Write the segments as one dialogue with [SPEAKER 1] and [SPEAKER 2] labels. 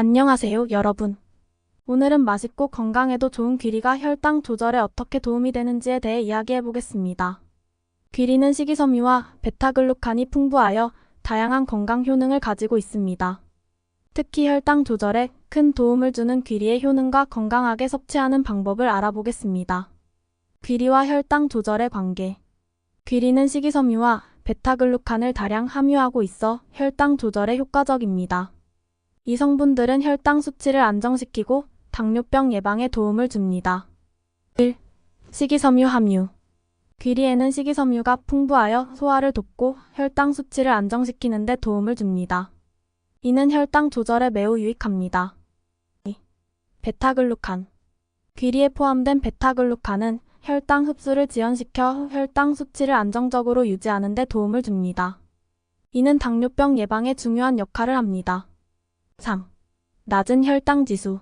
[SPEAKER 1] 안녕하세요, 여러분. 오늘은 맛있고 건강에도 좋은 귀리가 혈당 조절에 어떻게 도움이 되는지에 대해 이야기해 보겠습니다. 귀리는 식이섬유와 베타글루칸이 풍부하여 다양한 건강 효능을 가지고 있습니다. 특히 혈당 조절에 큰 도움을 주는 귀리의 효능과 건강하게 섭취하는 방법을 알아보겠습니다. 귀리와 혈당 조절의 관계. 귀리는 식이섬유와 베타글루칸을 다량 함유하고 있어 혈당 조절에 효과적입니다. 이 성분들은 혈당 수치를 안정시키고 당뇨병 예방에 도움을 줍니다. 1. 식이섬유 함유. 귀리에는 식이섬유가 풍부하여 소화를 돕고 혈당 수치를 안정시키는 데 도움을 줍니다. 이는 혈당 조절에 매우 유익합니다. 2. 베타글루칸. 귀리에 포함된 베타글루칸은 혈당 흡수를 지연시켜 혈당 수치를 안정적으로 유지하는 데 도움을 줍니다. 이는 당뇨병 예방에 중요한 역할을 합니다. 3. 낮은 혈당 지수.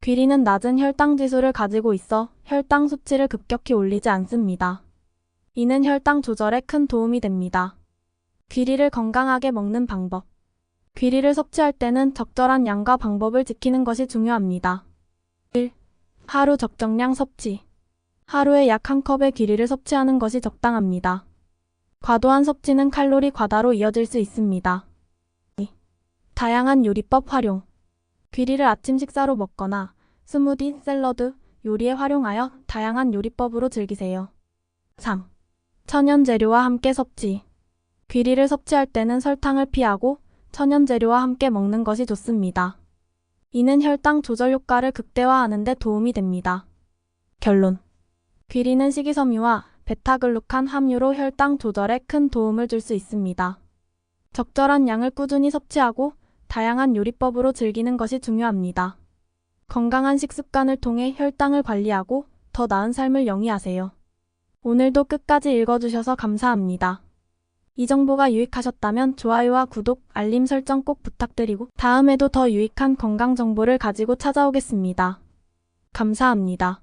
[SPEAKER 1] 귀리는 낮은 혈당 지수를 가지고 있어 혈당 수치를 급격히 올리지 않습니다. 이는 혈당 조절에 큰 도움이 됩니다. 귀리를 건강하게 먹는 방법. 귀리를 섭취할 때는 적절한 양과 방법을 지키는 것이 중요합니다. 1. 하루 적정량 섭취. 하루에 약 한 컵의 귀리를 섭취하는 것이 적당합니다. 과도한 섭취는 칼로리 과다로 이어질 수 있습니다. 2. 다양한 요리법 활용. 귀리를 아침 식사로 먹거나 스무디, 샐러드, 요리에 활용하여 다양한 요리법으로 즐기세요. 3. 천연 재료와 함께 섭취. 귀리를 섭취할 때는 설탕을 피하고 천연 재료와 함께 먹는 것이 좋습니다. 이는 혈당 조절 효과를 극대화하는 데 도움이 됩니다. 결론. 귀리는 식이섬유와 베타글루칸 함유로 혈당 조절에 큰 도움을 줄 수 있습니다. 적절한 양을 꾸준히 섭취하고 다양한 요리법으로 즐기는 것이 중요합니다. 건강한 식습관을 통해 혈당을 관리하고 더 나은 삶을 영위하세요. 오늘도 끝까지 읽어주셔서 감사합니다. 이 정보가 유익하셨다면 좋아요와 구독, 알림 설정 꼭 부탁드리고 다음에도 더 유익한 건강 정보를 가지고 찾아오겠습니다. 감사합니다.